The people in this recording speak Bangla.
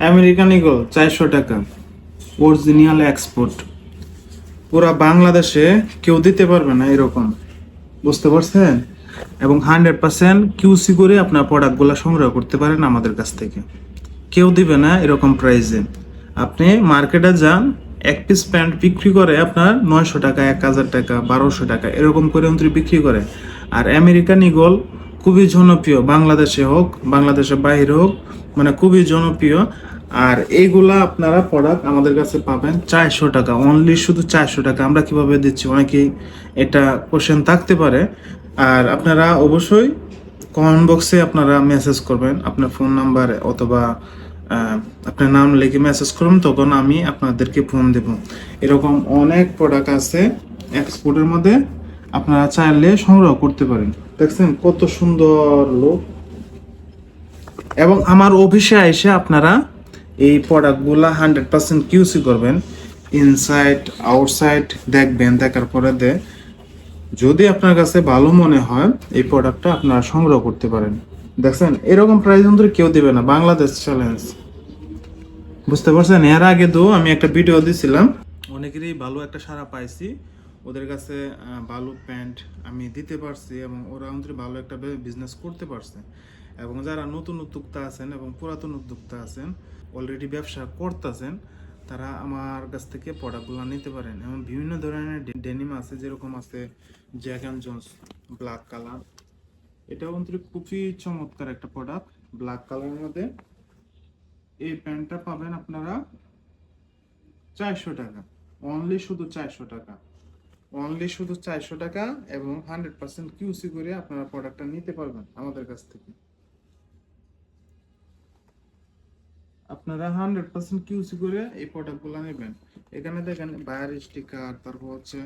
আমেরিকান ইগল চারশো টাকা। Original export. পুরা বাংলাদেশে কেউ দিতে পারবে না এরকম। বুঝতে পারছেন? এবং হান্ড্রেড পার্সেন্ট কিউসি করে আপনার প্রোডাক্টগুলো সংগ্রহ করতে পারেন আমাদের কাছ থেকে। কেউ দিবে না এরকম প্রাইসে আপনি মার্কেটে যান, এক পিস প্যান্ট বিক্রি করে আপনার নয়শো টাকা, এক হাজার টাকা, বারোশো টাকা, এরকম করে অন্তরি বিক্রি করে। আর আমেরিকান ইগল খুবই জনপ্রিয়, বাংলাদেশে হোক, বাংলাদেশের বাইরে হোক মানে খুবই জনপ্রিয়। আর এইগুলা আপনারা প্রোডাক্ট আমাদের কাছে পাবেন চারশো টাকা অনলি শুধু চারশো টাকা। আমরা কীভাবে দিচ্ছি? অনেকেই এটা কোশ্চেন থাকতে পারে। আর আপনারা অবশ্যই কমেন্ট বক্সে আপনারা মেসেজ করবেন, আপনার ফোন নাম্বার অথবা আপনার নাম লিখে মেসেজ করুন, তখন আমি আপনাদেরকে ফোন দেব। এরকম অনেক প্রোডাক্ট আছে এক্সপোর্টের মধ্যে। আপনারা চাইলে সংগ্রহ করতে পারেন। দেখছেন কত সুন্দর লোক। এবং আমার অফিসে এসে আপনারা এই প্রোডাক্টগুলো হান্ড্রেড পার্সেন্ট কিউসি করবেন। ইনসাইড আউটসাইড দেখবেন, দেখার পরে দে। যদি আপনার কাছে ভালো মনে হয়, এই প্রোডাক্টটা আপনারা সংগ্রহ করতে পারেন। দেখছেন, এরকম প্রাইস কিন্তু কেউ দিবে না। বাংলাদেশ চ্যালেঞ্জ বুঝতে পারছেন? এর আগে তো আমি একটা ভিডিও দিছিলাম। অনেকেরই ভালো একটা সারা পাইছি। ওদের কাছে ভালো প্যান্ট আমি দিতে পারছি এবং ওরা অন্তরে ভালো একটা বিজনেস করতে পারছে। এবং যারা নতুন উদ্যোক্তা আছেন এবং পুরাতন উদ্যোক্তা আছেন অলরেডি ব্যবসা করতেছেন, তারা আমার কাছ থেকে প্রোডাক্টগুলো নিতে পারেন। এবং বিভিন্ন ধরনের ডেনিম আছে, যেরকম আছে Jack and Jones black colour এটা অন্তরে খুবই চমৎকার একটা প্রোডাক্ট ব্ল্যাক কালারের মধ্যে। এই প্যান্টটা পাবেন আপনারা চারশো টাকা। অনলি শুধু চারশো টাকা। অনলি শুধু চারশো টাকা এবং হান্ড্রেড পার্সেন্ট কিউসি করে আপনারা প্রোডাক্টটা নিতে পারবেন আমাদের কাছ থেকে। আপনারা হান্ড্রেড পার্সেন্ট কিউসি করে এই প্রোডাক্টগুলো নেবেন। এখানে দেখেন বায়ার স্টিকার তারপর হচ্ছে